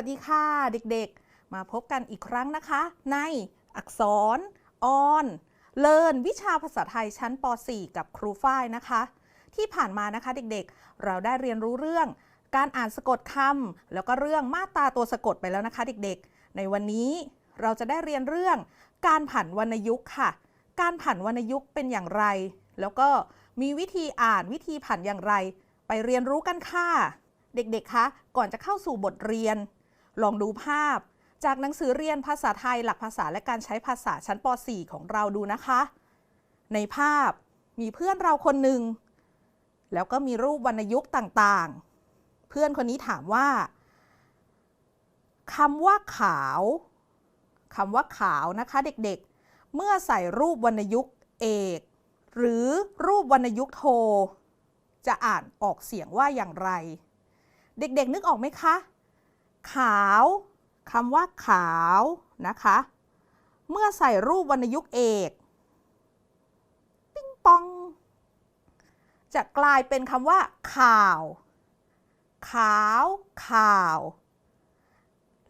สวัสดีค่ะเด็กๆ มาพบกันอีกครั้งนะคะ ในอักษรออนเลินวิชาภาษาไทยชั้นป .4 กับครูฝ้ายนะคะ ที่ผ่านมานะคะเด็กๆ เราได้เรียนรู้เรื่อง การอ่านสะกดคำแล้วก็เรื่องมาตราตัวสะกดไปแล้วนะคะเด็กๆ ในวันนี้เราจะได้เรียนเรื่อง การผันวรรณยุกต์ค่ะ การผันวรรณยุกต์เป็นอย่างไร แล้วก็มีวิธีอ่านวิธีผันอย่างไร ไปเรียนรู้กันค่ะเด็กๆ คะ ก่อนจะเข้าสู่บทเรียน ลองดูภาพ จากหนังสือเรียนภาษาไทยหลักภาษาและการใช้ภาษาชั้นป .4 ของเราดูนะคะ ในภาพมีเพื่อนเราคนหนึ่ง แล้วก็มีรูปวรรณยุกต์ต่างๆ เพื่อนคนนี้ถามว่าคำว่าขาวคำว่าขาวนะคะเด็กๆ เมื่อใส่รูปวรรณยุกต์เอก หรือรูปวรรณยุกต์โท จะอ่านออกเสียงว่าอย่างไร เด็กๆ นึกออกไหมคะ ขาวคำว่าขาวนะคะ เมื่อใส่รูปวรรณยุกต์เอกปิ้งปอง จะกลายเป็นคำว่า ข่าว ขาว ข่าว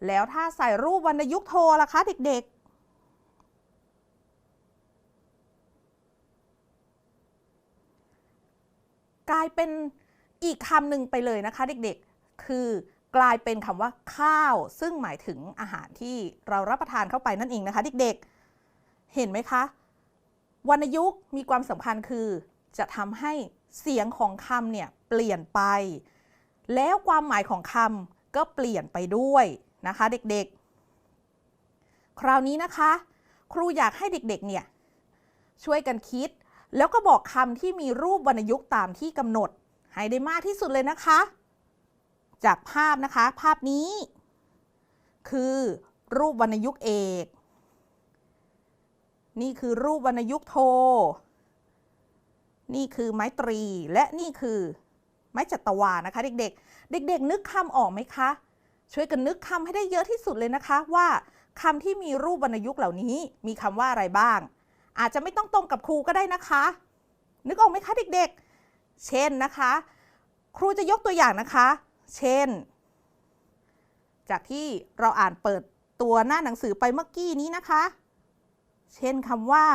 แล้วถ้าใส่รูปวรรณยุกต์โทล่ะคะเด็กๆ กลายเป็นอีกคำหนึ่งไปเลยนะคะเด็กๆ คือ กลายเป็นคำว่าข้าว ซึ่งหมายถึงอาหารที่เรารับประทานเข้าไปนั่นเองนะคะเด็กๆ เห็นไหมคะ วรรณยุกต์มีความสำคัญคือ จะทำให้เสียงของคำเนี่ยเปลี่ยนไป แล้วความหมายของคำก็เปลี่ยนไปด้วยนะคะเด็กๆ คราวนี้นะคะ ครูอยากให้เด็กๆ เนี่ยช่วยกันคิด แล้วก็บอกคำที่มีรูปวรรณยุกต์ตามที่กำหนด ให้ได้มากที่สุดเลยนะคะ จากภาพนะคะ ภาพนี้ คือรูปวรรณยุกต์เอก นี่คือรูปวรรณยุกต์โท นี่คือไม้ตรีและนี่คือไม้จัตวานะคะเด็กๆ เด็ก ๆ นึกคำออกไหมคะ ช่วยกันนึกคำให้ได้เยอะที่สุดเลยนะคะว่าคำที่มีรูปวรรณยุกต์เหล่านี้ มีคำว่าอะไรบ้าง อาจจะไม่ต้องตรงกับครูก็ได้นะคะ นึกออกไหมคะเด็กๆ เช่นนะคะ ครูจะยกตัวอย่างนะคะ เช่น จากที่เราอ่านเปิดตัวหน้าหนังสือไปเมื่อกี้นี้นะคะ เช่นคำว่า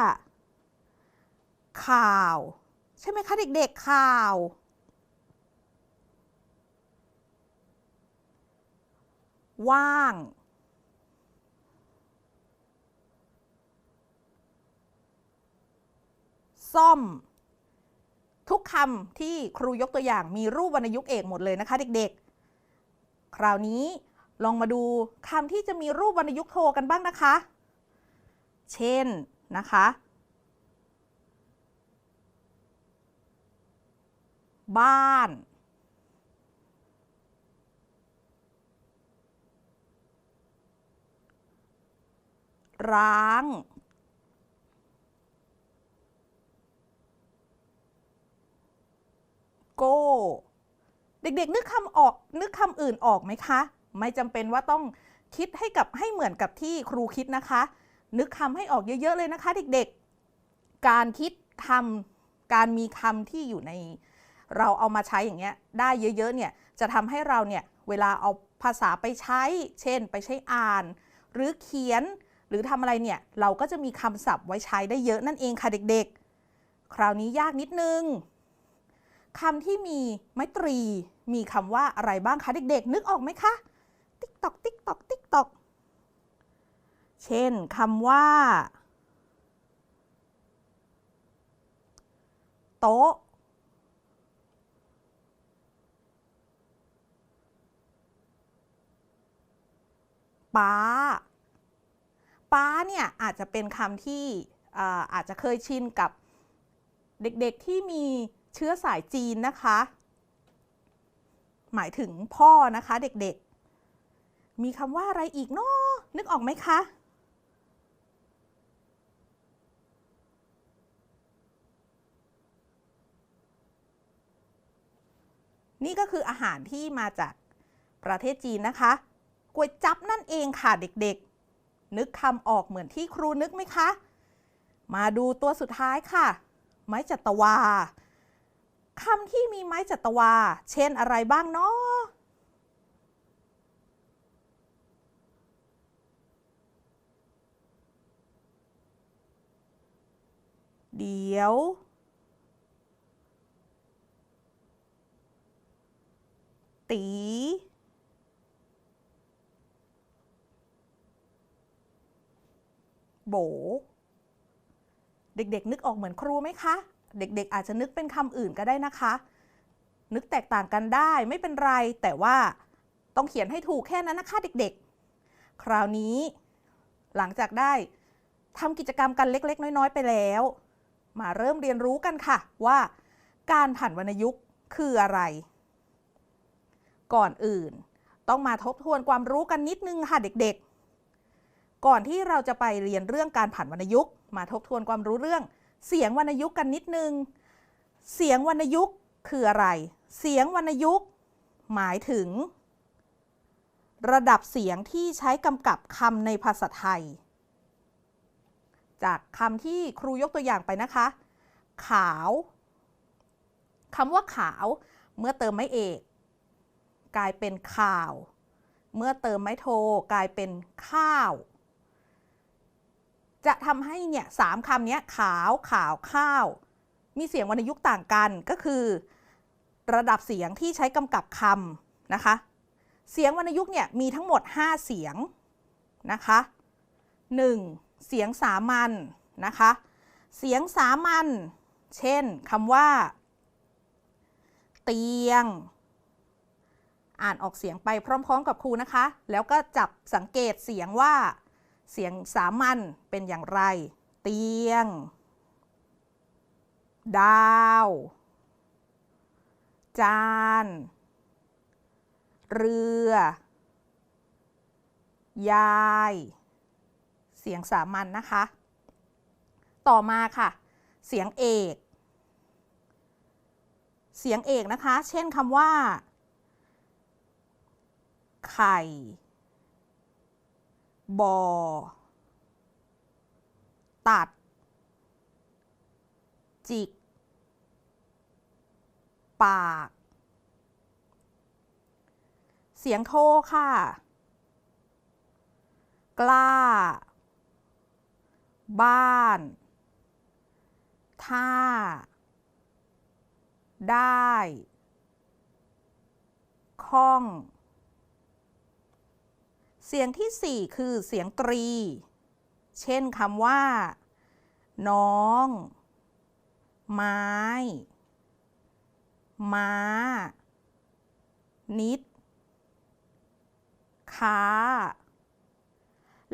ข่าว ใช่ไหมคะ เด็กๆ ข่าว ว่าง ซ่อม ทุกคำที่ครูยกตัวอย่างมีรูปวรรณยุกต์เอกหมดเลยนะคะ เด็กๆ คราวนี้ลองมาดูคำที่จะมีรูปวรรณยุกต์โทกันบ้างนะคะ เช่นนะคะ บ้าน ร้าง โก้ เด็กๆ นึกคำออกนึกคำอื่นออกไหมคะ ไม่จำเป็นว่าต้องคิดให้กับให้เหมือนกับที่ครูคิดนะคะ นึกคำให้ออกเยอะ ๆ เลยนะคะ เด็กๆ การคิดคำการมีคำที่อยู่ใน เราเอามาใช้อย่างเงี้ยได้เยอะๆเนี่ยจะทำให้เราเนี่ยเวลาเอาภาษาไปใช้ เช่น ไปใช้อ่าน หรือเขียนหรือทำอะไรเนี่ยเราก็จะมีคำศัพท์ไว้ใช้ได้เยอะนั่นเองค่ะเด็กๆ คราวนี้ยากนิดนึงคำที่มีไมตรี มีคำว่าอะไรบ้างคะเด็กๆ นึกออกไหมคะ ติ๊กตอกติ๊กตอกติ๊กตอกเช่นคำว่า โต๊ะ ป้า ป้าเนี่ยอาจจะเป็นคำที่อาอาจจะเคยชินกับเด็กๆที่มีเชื้อสายจีนนะคะ หมายถึงพ่อนะคะเด็กๆ มีคำว่าอะไรอีกเนาะนึกออกไหมคะ นี่ก็คืออาหารที่มาจากประเทศจีนนะคะก๋วยจับนั่นเองค่ะเด็กๆ นึกคำออกเหมือนที่ครูนึกไหมคะ มาดูตัวสุดท้ายค่ะ ไม้จัตวา คำที่มีไม้จัตวา เช่นอะไรบ้างเนาะเดี๋ยว ตี โบ เด็กๆนึกออกเหมือนครูไหมคะ เด็กๆ อาจจะนึกเป็นคำอื่นก็ได้นะคะ นึกแตกต่างกันได้ไม่เป็นไร แต่ว่าต้องเขียนให้ถูกแค่นั้นนะคะเด็กๆ คราวนี้ หลังจากได้ทำกิจกรรมกันเล็ก ๆ น้อย ๆ ไปแล้ว มาเริ่มเรียนรู้กันค่ะว่าการผันวรรณยุกต์คืออะไร ก่อนอื่น ต้องมาทบทวนความรู้กันนิดนึงค่ะเด็กๆ ก่อนที่เราจะไปเรียนเรื่องการผันวรรณยุกต์มาทบทวนความรู้เรื่อง เสียงวรรณยุกต์กันนิดนึง เสียงวรรณยุกต์คืออะไร เสียงวรรณยุกต์หมายถึง ระดับเสียงที่ใช้กำกับคำในภาษาไทย จากคำที่ครูยกตัวอย่างไปนะคะ ขาวคำว่าขาวเมื่อเติมไม่เอก กลายเป็นข่าว เมื่อเติมไม่โท กลายเป็นข้าว จะทำให้เนี่ยสามคำนี้ขาวขาวข้าว มีเสียงวรรณยุกต์ต่างกันก็คือ ระดับเสียงที่ใช้กำกับคำนะคะ เสียงวรรณยุกต์เนี่ยมีทั้งหมด 5 เสียงนะคะ 1. เสียงสามัญนนะคะ เสียงสามัญเช่นคำว่า เตียง อ่านออกเสียงไปพร้อม ๆ กับครูนะคะ แล้วก็จับสังเกตเสียงว่า เสียงสามัญเป็นอย่างไร เตียง ดาว จาน เรือ ยาย เสียงสามัญนนะคะ ต่อมาค่ะ เสียงเอก เสียงเอกนะคะ เช่นคำว่า ไข่ บอ ตัด จิก ปาก เสียงโทค่ะ กล้า บ้าน ท่า ได้ข้อง เสียงที่ 4 คือเสียงตรี เช่นคำว่า น้อง ไม้ ม้า นิด ค้า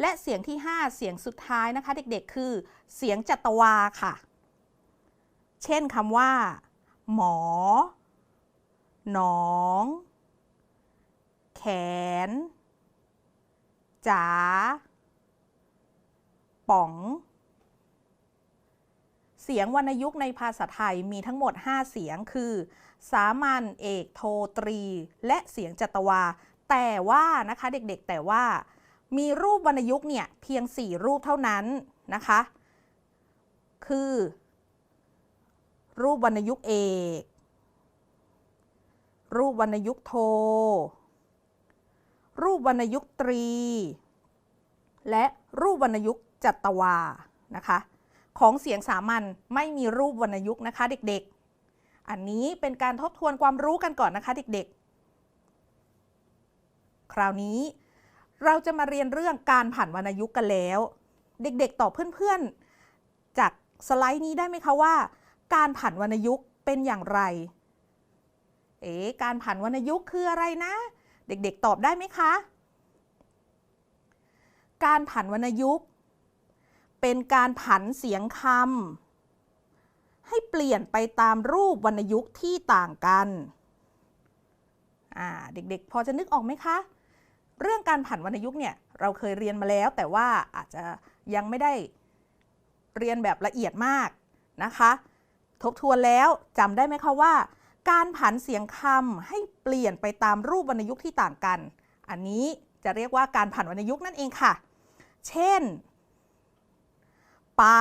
และเสียงที่ 5 เสียงสุดท้ายนะคะ เด็กๆ คือ เสียงจัตวาค่ะ เช่นคำว่า หมอ หนอง แขน จ๋าป๋อง เสียงวรรณยุกต์ในภาษาไทยมีทั้งหมด 5 เสียงคือ สามัญเอกโทตรี และเสียงจัตวา แต่ว่านะคะเด็กๆ แต่ว่า มีรูปวรรณยุกต์เนี่ยเพียง 4 รูปเท่านั้นนะคะ คือ รูปวรรณยุกต์เอก รูปวรรณยุกต์โท รูปวรรณยุกต์ตรี และรูปวรรณยุกต์จัตวานะคะของเสียงสามัญไม่มีรูปวรรณยุกต์นะคะเด็กๆ อันนี้เป็นการทบทวนความรู้กันก่อนนะคะเด็กๆ คราวนี้เราจะมาเรียนเรื่องการผันวรรณยุกต์กันแล้ว เด็กๆตอบเพื่อนๆ จากสไลด์นี้ได้ไหมคะว่า การผันวรรณยุกต์เป็นอย่างไร เอ๋การผันวรรณยุกต์คืออะไรนะ เด็กๆตอบได้ไหมคะ การผันวรรณยุกต์ เป็นการผันเสียงคำให้เปลี่ยนไปตามรูปวรรณยุกต์ที่ต่างกันเด็กๆ พอจะนึกออกไหมคะ เรื่องการผันวรรณยุกต์เนี่ยเราเคยเรียนมาแล้ว แต่ว่าอาจจะยังไม่ได้เรียนแบบละเอียดมากนะคะ ทบทวนแล้วจำได้ไหมคะว่า การผันเสียงคำให้เปลี่ยนไปตามรูปวรรณยุกต์ที่ต่างกัน อันนี้จะเรียกว่าการผันวรรณยุกต์นั่นเองค่ะ เช่นปา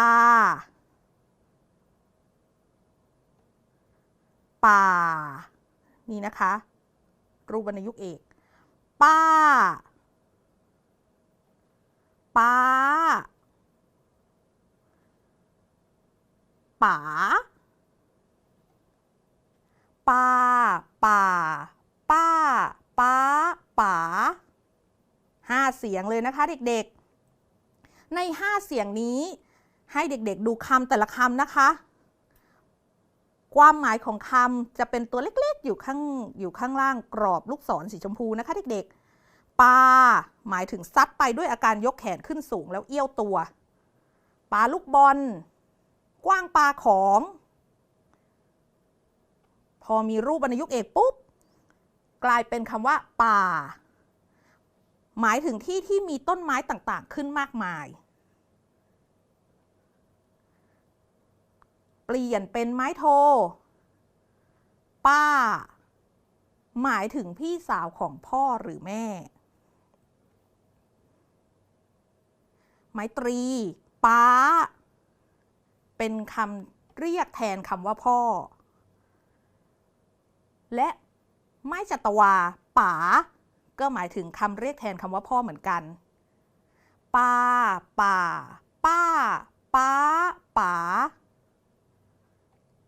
ป่า นี่นะคะ รูปวรรณยุกต์เอก ป้า ป้า ป๋า ปาป่า ป้า ป้า ป๋าห้าเสียงเลยนะคะเด็กๆ ในห้าเสียงนี้ให้เด็กๆดูคำแต่ละคำนะคะ ความหมายของคำจะเป็นตัวเล็กๆ อยู่ข้างอยู่ข้างล่างกรอบลูกศรสีชมพูนะคะเด็กๆปลาหมายถึงซัดไปด้วยอาการยกแขนขึ้นสูงแล้วเอี้ยวตัวปลาลูกบอลกว้างปลาของ อมีรูปวรรณยุกต์เอกปุ๊บกลายเป็นคำว่า ป่า หมายถึงที่ที่มีต้นไม้ต่างๆ ขึ้นมากมาย เปลี่ยนเป็นไม้โท ป้า หมายถึงพี่สาวของพ่อหรือแม่ ไม้ตรี ป้า เป็นคำเรียกแทนคำว่าพ่อ และไม้จัตวาป๋าก็หมายถึงคำเรียกแทนคำว่าพ่อเหมือนกันป้าป่า ป้า ป้า ป๋า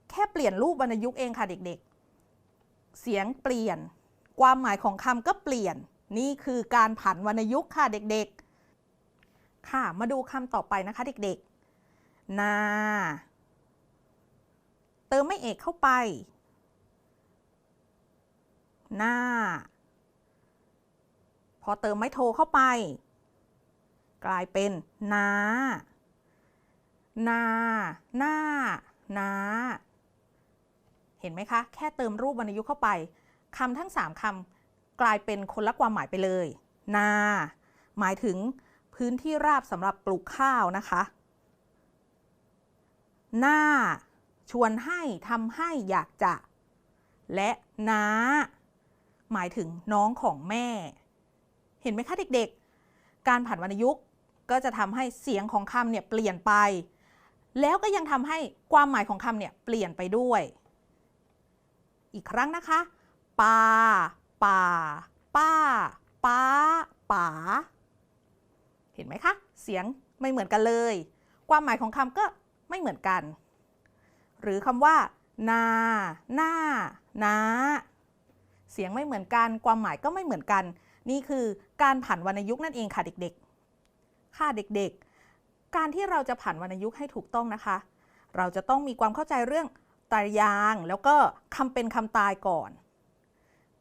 แค่เปลี่ยนรูปวรรณยุกต์เองค่ะเด็กๆ เสียงเปลี่ยน ความหมายของคำก็เปลี่ยน นี่คือการผันวรรณยุกต์ค่ะเด็กๆ ค่ะ มาดูคำต่อไปนะคะเด็กๆ นา เติมไม่เอกเข้าไป หน้า พอเติมไม่โทเข้าไป กลายเป็นนานาหน้านาเห็นไหมคะ แค่เติมรูปวรรณยุกต์เข้าไปคำทั้ง 3คำกลายเป็นคนละความหมายไปเลย นา หมายถึงพื้นที่ราบสำหรับปลูกข้าวนะคะหน้า ชวนให้ทำให้อยากจะ และน้า หมายถึงน้องของแม่ เห็นไหมคะเด็กๆ การผันวรรณยุกต์ก็จะทำให้เสียงของคำเนี่ยเปลี่ยนไป แล้วก็ยังทำให้ความหมายของคำเนี่ยเปลี่ยนไปด้วย อีกครั้งนะคะปาป่า ป้า ป้า ป๋า เห็นไหมคะ เสียงไม่เหมือนกันเลย ความหมายของคำก็ไม่เหมือนกัน หรือคำว่า นา หน้า นา เสียงไม่เหมือนกัน ความหมายก็ไม่เหมือนกัน นี่คือการผันวรรณยุกต์นั่นเองค่ะเด็กๆ ค่ะเด็กๆ การที่เราจะผันวรรณยุกต์ให้ถูกต้องนะคะ เราจะต้องมีความเข้าใจเรื่องไตรยางแล้วก็คำเป็นคำตายก่อน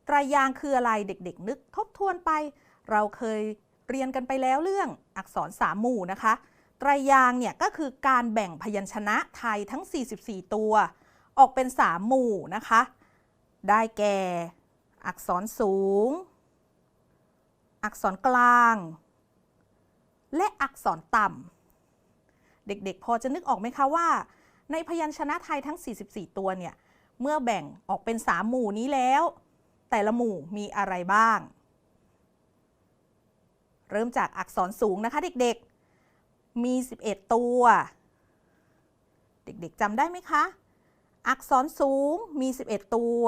ไตรยางคืออะไรเด็กๆ นึกทบทวนไป เราเคยเรียนกันไปแล้วเรื่องอักษรสามหมู่นะคะไตรยางเนี่ยก็คือการแบ่งพยัญชนะไทยทั้ง 44 ตัว ออกเป็น 3 หมู่นะคะ ได้แก่ อักษรสูง อักษรกลาง และอักษรต่ำ เด็กๆ พอจะนึกออกไหมคะว่า ในพยัญชนะไทยทั้ง 44 ตัวเนี่ย เมื่อแบ่งออกเป็น 3 หมู่นี้แล้ว แต่ละหมู่มีอะไรบ้าง เริ่มจากอักษรสูงนะคะเด็กๆ มี 11 ตัว เด็กๆจำได้ไหมคะ อักษรสูงมี 11 ตัว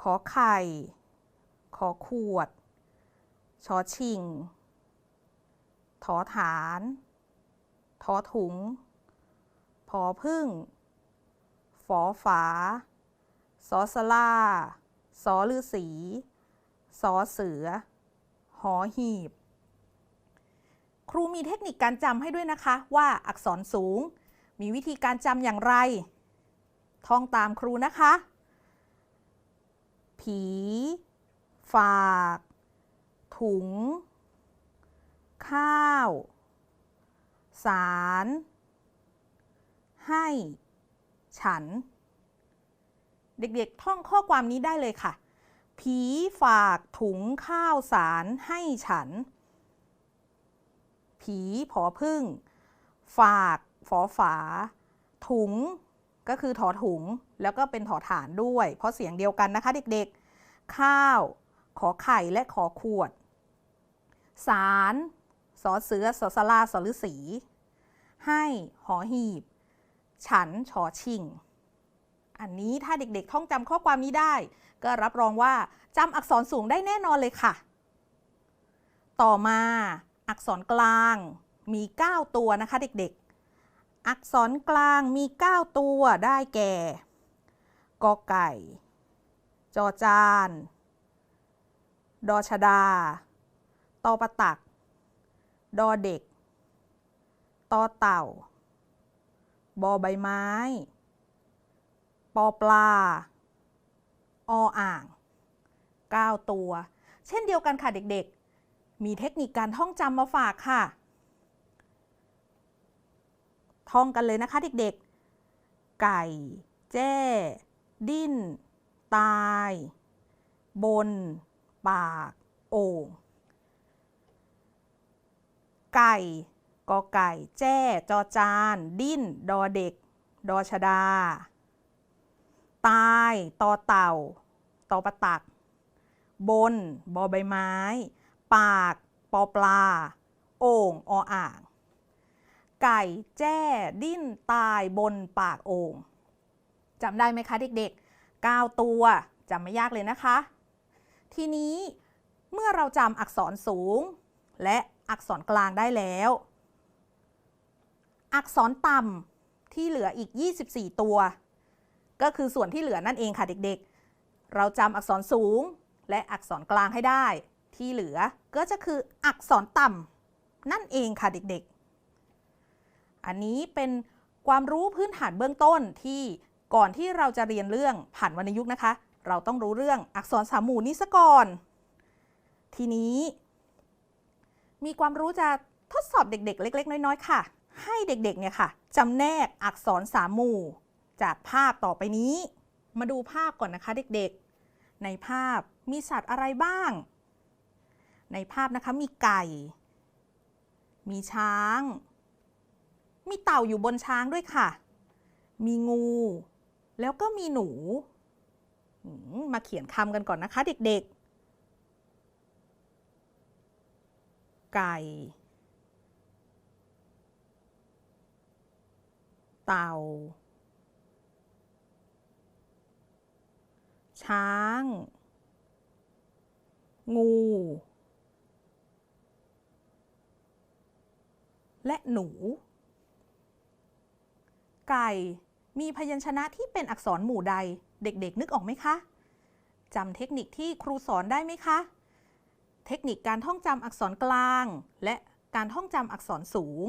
ขอไข่ ขอขวด ชอชิงถอฐานทอถุงพอพึ่ง ฝอฝา สอสลาสอลือสีสอเสือ หอหีบ ครูมีเทคนิคการจำให้ด้วยนะคะ ว่าอักษรสูง มีวิธีการจำอย่างไร ท่องตามครูนะคะ ผี ฝาก ถุง ข้าว สาร ให้ ฉัน เด็กๆ ท่องข้อความนี้ได้เลยค่ะ ผีฝากถุงข้าวสารให้ฉัน ผีผอพึ่ง ฝากฝอฝา ถุง ก็คือถอถุงแล้วก็เป็นถอฐานด้วย เพราะเสียงเดียวกันนะคะเด็กๆ ข้าว ขอไข่และขอขวด สารสอเสือสอสลาสอฤษีให้หอหีบ ฉันชอชิง อันนี้ถ้าเด็กๆ ท่องจำข้อความนี้ได้ ก็รับรองว่าจำอักษรสูงได้แน่นอนเลยค่ะ ต่อมาอักษรกลางมี 9 ตัวนะคะเด็ก อักษรกลางมี 9 ตัวได้แก่ กอไก่ จอจาน ดอชดา ตอประตัก ดอเด็ก ตอเต่า บอใบไม้ ปอปลา ออ่าง 9 ตัว เช่นเดียวกันค่ะเด็กๆ มีเทคนิคการท่องจำมาฝากค่ะ ท่องกันเลยนะคะเด็กๆ ไก่ แจ้ ดิ้น ตาย บน ปาก โอ่งไก่กอไก่ แจ้ จอจาน ดิ้น ดอเด็ก ดอชดา ตายตอเต่าตอประตัก บน บอใบไม้ ปาก ปอปลา โอ่ง ออ่าง ไก่แจ้ดิ้นตายบนปากโอ่งจำได้ไหมคะเด็กๆ 9 ตัวจำไม่ยากเลยนะคะ ทีนี้เมื่อเราจำอักษรสูง และอักษรกลางได้แล้ว อักษรต่ำที่เหลืออีก 24 ตัว ก็คือส่วนที่เหลือนั่นเองค่ะเด็กๆ เราจำอักษรสูงและอักษรกลางให้ได้ ที่เหลือก็จะคืออักษรต่ำนั่นเองค่ะเด็กๆ อันนี้เป็นความรู้พื้นฐานเบื้องต้นที่ก่อนที่เราจะเรียนเรื่องผ่านวรรณยุกต์นะคะ เราต้องรู้เรื่องอักษรสามหมู่นี้ซะก่อน ทีนี้ มีความรู้จะทดสอบเด็กๆ เล็ก ๆ น้อยๆ ค่ะ ให้เด็กๆเนี่ยค่ะจำแนกอักษรสามหมู่ จากภาพต่อไปนี้ มาดูภาพก่อนนะคะเด็กๆ ในภาพมีสัตว์อะไรบ้าง ในภาพนะคะมีไก่ มีช้าง มีเต่าอยู่บนช้างด้วยค่ะ มีงู แล้วก็มีหนู มาเขียนคำกันก่อนนะคะเด็กๆ ไก่ เต่า ช้าง งูและหนู ไก่ มีพยัญชนะที่เป็นอักษรหมู่ใด เด็กๆ นึกออกไหมคะจำเทคนิคที่ครูสอนได้ไหมคะ เทคนิคการท่องจำอักษรกลาง และการท่องจำอักษรสูง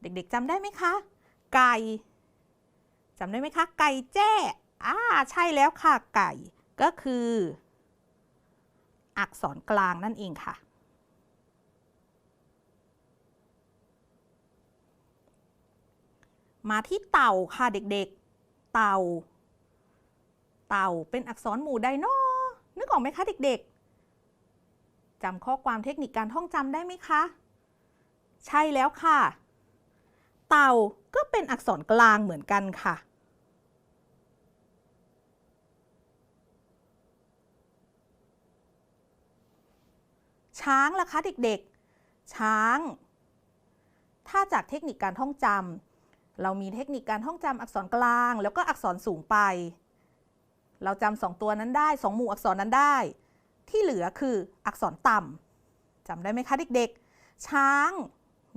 เด็กๆจำได้ไหมคะ ไก่จำได้ไหมคะ ไก่แจ้อ่าใช่แล้วค่ะ ไก่ ก็คือ อักษรกลางนั่นเองค่ะ มาที่เต่าค่ะเด็กๆ เต่า เต่าเป็นอักษรหมู่ใดเนาะนึกออกไหมคะเด็กๆจำข้อความเทคนิคการท่องจำได้ไหมคะ ใช่แล้วค่ะ เต่าก็เป็นอักษรกลางเหมือนกันค่ะช้างล่ะคะเด็กๆ ช้าง ถ้าจากเทคนิคการท่องจำ เรามีเทคนิคการท่องจำอักษรกลาง แล้วก็อักษรสูงไป เราจำสองตัวนั้นได้สองหมู่อักษรนั้นได้ ที่เหลือคืออักษรต่ำจำได้ไหมคะเด็กๆ ช้าง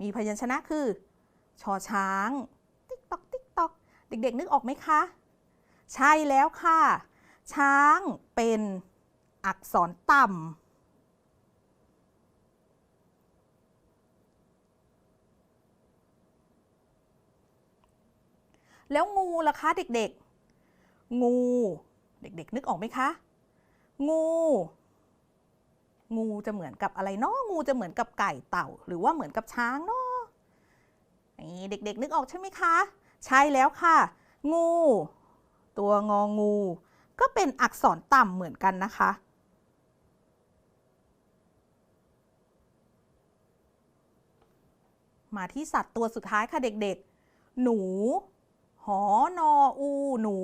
มีพยัญชนะคือ ชอช้าง ติ๊กตอกติ๊กตอกเด็กๆ นึกออกไหมคะ ใช่แล้วค่ะ ช้างเป็นอักษรต่ำ แล้วงูล่ะคะเด็กๆ งู เด็กๆ นึกออกไหมคะ งู งูจะเหมือนกับอะไรเนาะงูจะเหมือนกับไก่เต่า หรือว่าเหมือนกับช้างเนาะนี่เด็กๆ นึกออกใช่ไหมคะ ใช่แล้วค่ะ งู ตัวงองู ก็เป็นอักษรต่ำเหมือนกันนะคะ มาที่สัตว์ตัวสุดท้ายค่ะเด็กๆ หนู หอนออู หนู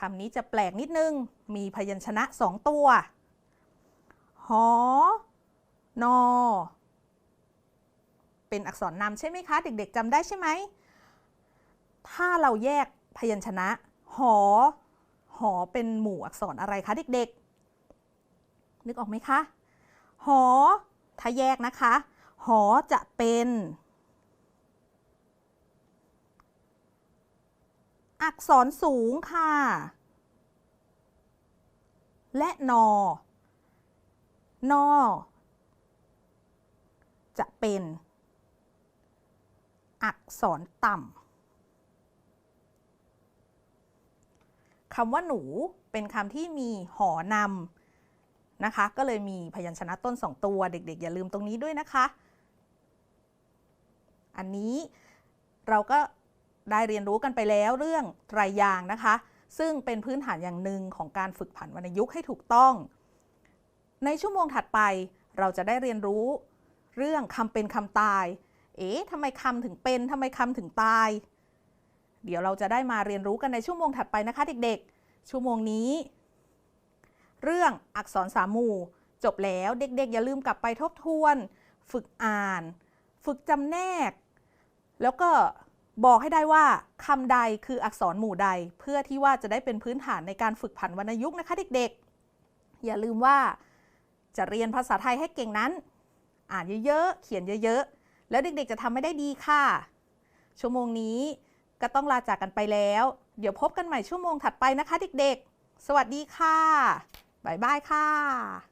คำนี้จะแปลกนิดนึง มีพยัญชนะสองตัว หอนอ เป็นอักษรนำใช่ไหมคะ เด็กๆจำได้ใช่ไหม ถ้าเราแยกพยัญชนะ หอ หอเป็นหมู่อักษรอะไรคะเด็กๆ นึกออกไหมคะ หอ ถ้าแยกนะคะ หอจะเป็น อักษรสูงค่ะ และนอ นอ จะเป็น อักษรต่ำคำว่าหนูเป็นคำที่มีหอนำนะคะ ก็เลยมีพยัญชนะต้นสองตัวเด็กๆ อย่าลืมตรงนี้ด้วยนะคะ อันนี้เราก็ ได้เรียนรู้กันไปแล้วเรื่องไตรยางนะคะ ซึ่งเป็นพื้นฐานอย่างหนึ่งของการฝึกผันวรรณยุกต์ให้ถูกต้อง ในชั่วโมงถัดไปเราจะได้เรียนรู้ เรื่องคำเป็นคำตาย เอ๊ะทำไมคำถึงเป็นทำไมคำถึงตาย เดี๋ยวเราจะได้มาเรียนรู้กันในชั่วโมงถัดไปนะคะเด็กๆ ชั่วโมงนี้ เรื่องอักษรสามหมู่ จบแล้วเด็กๆ อย่าลืมกลับไปทบทวน ฝึกอ่าน ฝึกจำแนก แล้วก็ บอกให้ได้ว่าคำใดคืออักษรหมู่ใด เพื่อที่ว่าจะได้เป็นพื้นฐานในการฝึกผันวรรณยุกต์นะคะเด็กๆ อย่าลืมว่าจะเรียนภาษาไทยให้เก่งนั้น อ่านเยอะๆ เขียนเยอะๆ แล้วเด็กๆ จะทำไม่ได้ดีค่ะ ชั่วโมงนี้ก็ต้องลาจากกันไปแล้ว เดี๋ยวพบกันใหม่ชั่วโมงถัดไปนะคะเด็กๆ สวัสดีค่ะ บ๊ายบายค่ะ